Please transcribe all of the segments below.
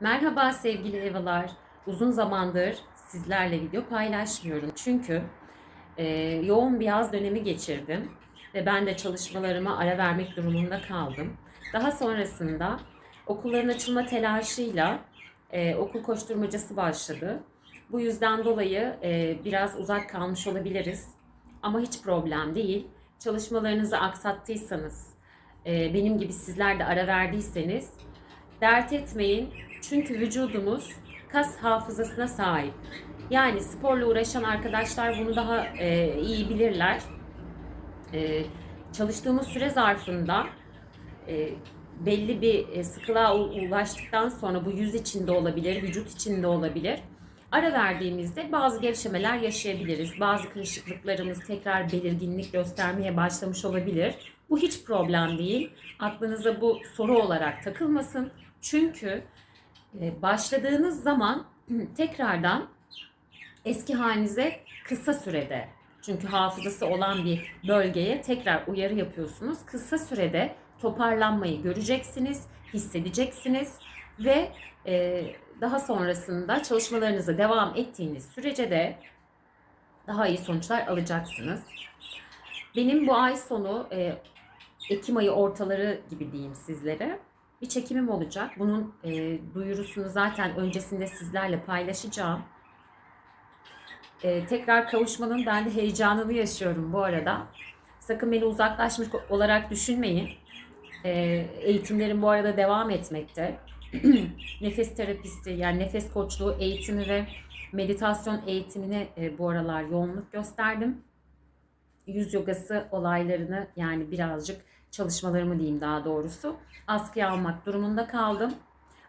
Merhaba sevgili Evalar. Uzun zamandır sizlerle video paylaşmıyorum. Çünkü e, yoğun bir yaz dönemi geçirdim ve ben de çalışmalarıma ara vermek durumunda kaldım. Daha sonrasında okulların açılma telaşıyla e, okul koşturmacası başladı. Bu yüzden dolayı e, biraz uzak kalmış olabiliriz. Ama hiç problem değil. Çalışmalarınızı aksattıysanız, e, benim gibi sizler de ara verdiyseniz dert etmeyin. Çünkü vücudumuz kas hafızasına sahip. Yani sporla uğraşan arkadaşlar bunu daha e, iyi bilirler. E, çalıştığımız süre zarfında e, belli bir e, sıkılığa ulaştıktan sonra bu yüz içinde olabilir, vücut içinde olabilir. Ara verdiğimizde bazı gevşemeler yaşayabiliriz. Bazı kırışıklıklarımız tekrar belirginlik göstermeye başlamış olabilir. Bu hiç problem değil. Aklınıza bu soru olarak takılmasın. Çünkü başladığınız zaman tekrardan eski halinize kısa sürede çünkü hafızası olan bir bölgeye tekrar uyarı yapıyorsunuz. Kısa sürede toparlanmayı göreceksiniz, hissedeceksiniz ve e, daha sonrasında çalışmalarınıza devam ettiğiniz sürece de daha iyi sonuçlar alacaksınız. Benim bu ay sonu e, Ekim ayı ortaları gibi diyeyim sizlere bir çekimim olacak. Bunun e, duyurusunu zaten öncesinde sizlerle paylaşacağım. E, tekrar kavuşmanın ben de heyecanını yaşıyorum bu arada. Sakın beni uzaklaşmış olarak düşünmeyin. E, eğitimlerim bu arada devam etmekte. nefes terapisti yani nefes koçluğu eğitimi ve meditasyon eğitimine e, bu aralar yoğunluk gösterdim. Yüz yogası olaylarını yani birazcık çalışmalarımı diyeyim daha doğrusu askıya almak durumunda kaldım.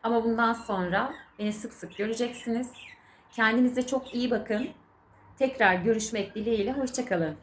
Ama bundan sonra beni sık sık göreceksiniz. Kendinize çok iyi bakın. Tekrar görüşmek dileğiyle. Hoşçakalın.